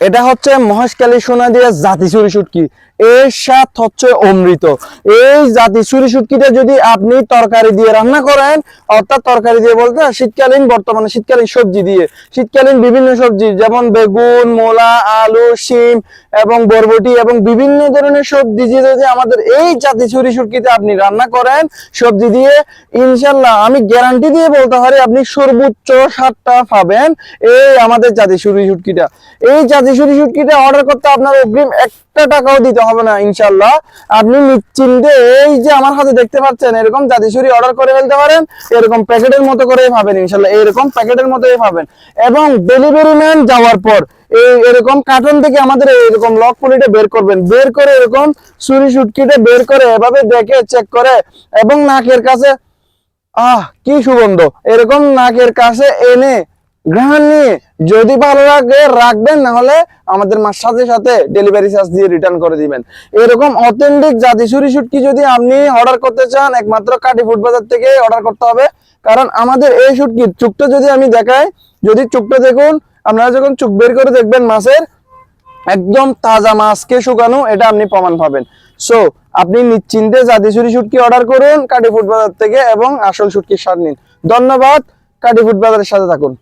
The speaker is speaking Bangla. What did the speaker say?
এটা হচ্ছে মহেশকালী সোনা দিয়ে জাতি চুরি শুটকি এর স্বাদ হচ্ছে অমৃত। এই জাতি চুরি শুটকিটা যদি আপনি তরকারি দিয়ে রান্না করেন, অর্থাৎ তরকারি দিয়ে বলতে শীতকালীন, বর্তমানে শীতকালীন সবজি দিয়ে, শীতকালীন বিভিন্ন সবজি, যেমন বেগুন, মূলা, আলু, শিম এবং বরবটি এবং বিভিন্ন ধরনের সবজি দিয়ে যদি আমাদের এই জাতি চুরি শুটকিতে আপনি রান্না করেন, সবজি দিয়ে ইনশাল্লাহ আমি গ্যারান্টি দিয়ে বলতে পারি আপনি সর্বোচ্চ স্বাদটা পাবেন এই আমাদের জাতি চুরি শুটকিটা এই জাতি চুরি শুটকিটা অর্ডার করতে আপনার অগ্রিম একটা টাকাও দিতে হবে না ইনশাল্লাহ আপনি নিশ্চিন্তে এই যে আমার হাতে দেখতে পাচ্ছেন, এরকম জাতি চুরি অর্ডার করে ফেলতে পারেন, এরকম প্যাকেটের মতো করেই পাবেন ইনশাল্লাহ এরকম প্যাকেটের মতোই পাবেন এবং ডেলিভারি ম্যান যাওয়ার পর, এই এরকম কার্টন থেকে আমাদের এরকম লক পলিটা বের করবেন। বের করে এরকম চুরি শুটকিটা বের করে এভাবে দেখে চেক করে এবং নাকের কাছে, আহ, কি সুগন্ধ। এরকম নাকের কাছে এনে গ্রহণ নিয়ে যদি ভালো লাগে, রাখবেন না হলে আমাদের মার সাথে সাথে ডেলিভারি চার্জ দিয়ে রিটার্ন করে দিবেন। এরকম অথেন্টিক জাতি চুরি শুটকি যদি আপনি অর্ডার করতে চান, একমাত্র কাটি ফুড বাজার থেকে অর্ডার করতে হবে। কারণ আমাদের এই শুটকির চুকটা যদি আমি দেখাই, যদি চুকটা দেখুন, আপনারা যখন চুক বের করে দেখবেন মাছের, একদম তাজা মাছকে শুকানো, এটা আপনি প্রমাণ পাবেন। সো আপনি নিশ্চিন্তে জাতি চুরি শুটকি অর্ডার করুন কাটি ফুড বাজার থেকে এবং আসল শুটকির স্বাদ নিন। ধন্যবাদ কাটি ফুড বাজারের সাথে থাকুন।